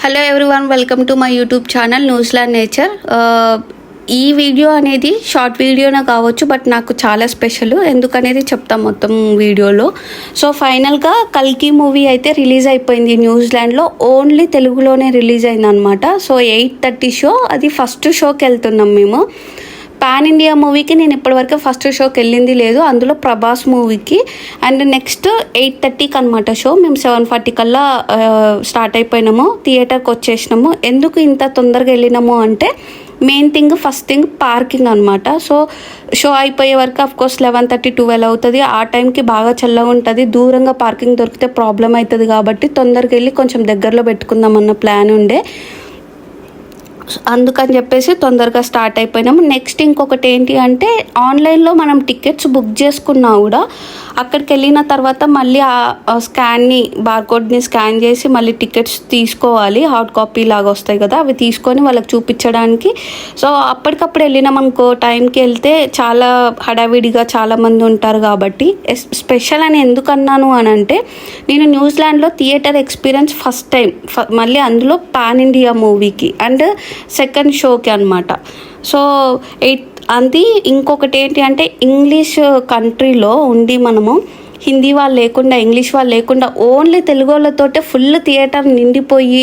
Hello everyone welcome to my YouTube channel Newsland Nature ఈ video అనేది short వీడియోనే కావచ్చు బట్ నాకు చాలా స్పెషల్ ఎందుకనేది చెప్తాం మొత్తం వీడియోలో సో ఫైనల్గా కల్కి మూవీ అయితే రిలీజ్ అయిపోయింది న్యూజిలాండ్లో ఓన్లీ తెలుగులోనే రిలీజ్ అయింది అనమాట సో ఎయిట్ థర్టీ షో అది ఫస్ట్ షోకి వెళ్తున్నాం మేము. పాన్ ఇండియా మూవీకి నేను ఇప్పటివరకు ఫస్ట్ షోకి వెళ్ళింది లేదు. అందులో ప్రభాస్ మూవీకి అండ్ నెక్స్ట్ ఎయిట్ థర్టీకి అనమాట షో మేము సెవెన్ ఫార్టీ కల్లా స్టార్ట్ అయిపోయినాము. థియేటర్కి వచ్చేసినాము. ఎందుకు ఇంత తొందరగా వెళ్ళినాము అంటే main thing first thing parking అనమాట సో షో అయిపోయే వరకు of course eleven thirty twelve అవుతుంది. ఆ టైంకి బాగా చల్లగా ఉంటుంది. దూరంగా పార్కింగ్ దొరికితే ప్రాబ్లం అవుతుంది కాబట్టి తొందరగా వెళ్ళి కొంచెం దగ్గరలో పెట్టుకుందాం అన్న ప్లాన్ ఉండే. అందుకని చెప్పేసి తొందరగా స్టార్ట్ అయిపోయినాము. నెక్స్ట్ ఇంకొకటి ఏంటి అంటే ఆన్లైన్లో మనం టికెట్స్ బుక్ చేసుకున్నా కూడా అక్కడికి వెళ్ళిన తర్వాత మళ్ళీ ఆ స్కాన్ని బార్కోడ్ని స్కాన్ చేసి మళ్ళీ టికెట్స్ తీసుకోవాలి. హార్డ్ కాపీ లాగా వస్తాయి కదా అవి తీసుకొని వాళ్ళకి చూపించడానికి. సో అప్పటికప్పుడు వెళ్ళినాం అనుకో టైంకి వెళ్తే చాలా హడావిడిగా చాలామంది ఉంటారు కాబట్టి ఎస్- స్పెషల్ అని ఎందుకన్నాను అని అంటే నేను న్యూజిలాండ్లో థియేటర్ ఎక్స్పీరియన్స్ ఫస్ట్ టైం ఫ- మళ్ళీ అందులో పాన్ ఇండియా మూవీకి అండ్ సెకండ్ షోకి అనమాట సో ఎయిట్ అది ఇంకొకటి ఏంటి అంటే ఇంగ్లీష్ కంట్రీలో ఉండి మనం మనము హిందీ వాళ్ళు లేకుండా ఇంగ్లీష్ వాళ్ళు లేకుండా ఓన్లీ తెలుగు వాళ్ళతోటే ఫుల్ థియేటర్ నిండిపోయి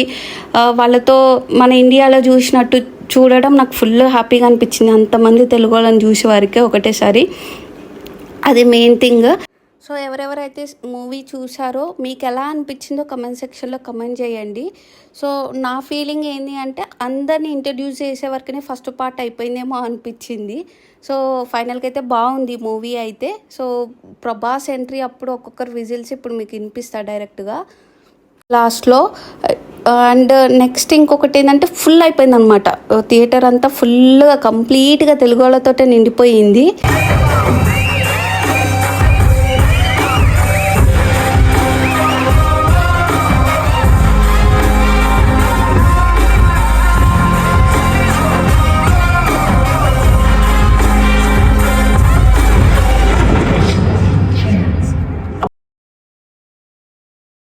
వాళ్ళతో మన ఇండియాలో చూసినట్టు చూడడం నాకు ఫుల్ హ్యాపీగా అనిపించింది. అంతమంది తెలుగు వాళ్ళని చూసే వారికే ఒకటేసారి. అది మెయిన్ థింగ్. సో ఎవరెవరైతే మూవీ చూసారో మీకు ఎలా అనిపించిందో కమెంట్ సెక్షన్లో కమెంట్ చేయండి. సో నా ఫీలింగ్ ఏంటి అంటే అందరిని ఇంట్రడ్యూస్ చేసే వరకునే ఫస్ట్ పార్ట్ అయిపోయిందేమో అనిపించింది. సో ఫైనల్గా అయితే బాగుంది మూవీ అయితే. సో ప్రభాస్ ఎంట్రీ అప్పుడు ఒక్కొక్కరు విజిల్స్ ఇప్పుడు మీకు వినిపిస్తా డైరెక్ట్గా. లాస్ట్లో అండ్ నెక్స్ట్ ఇంకొకటి ఏంటంటే ఫుల్ అయిపోయింది అనమాట థియేటర్ అంతా ఫుల్గా కంప్లీట్గా తెలుగు వాళ్ళతోటే నిండిపోయింది.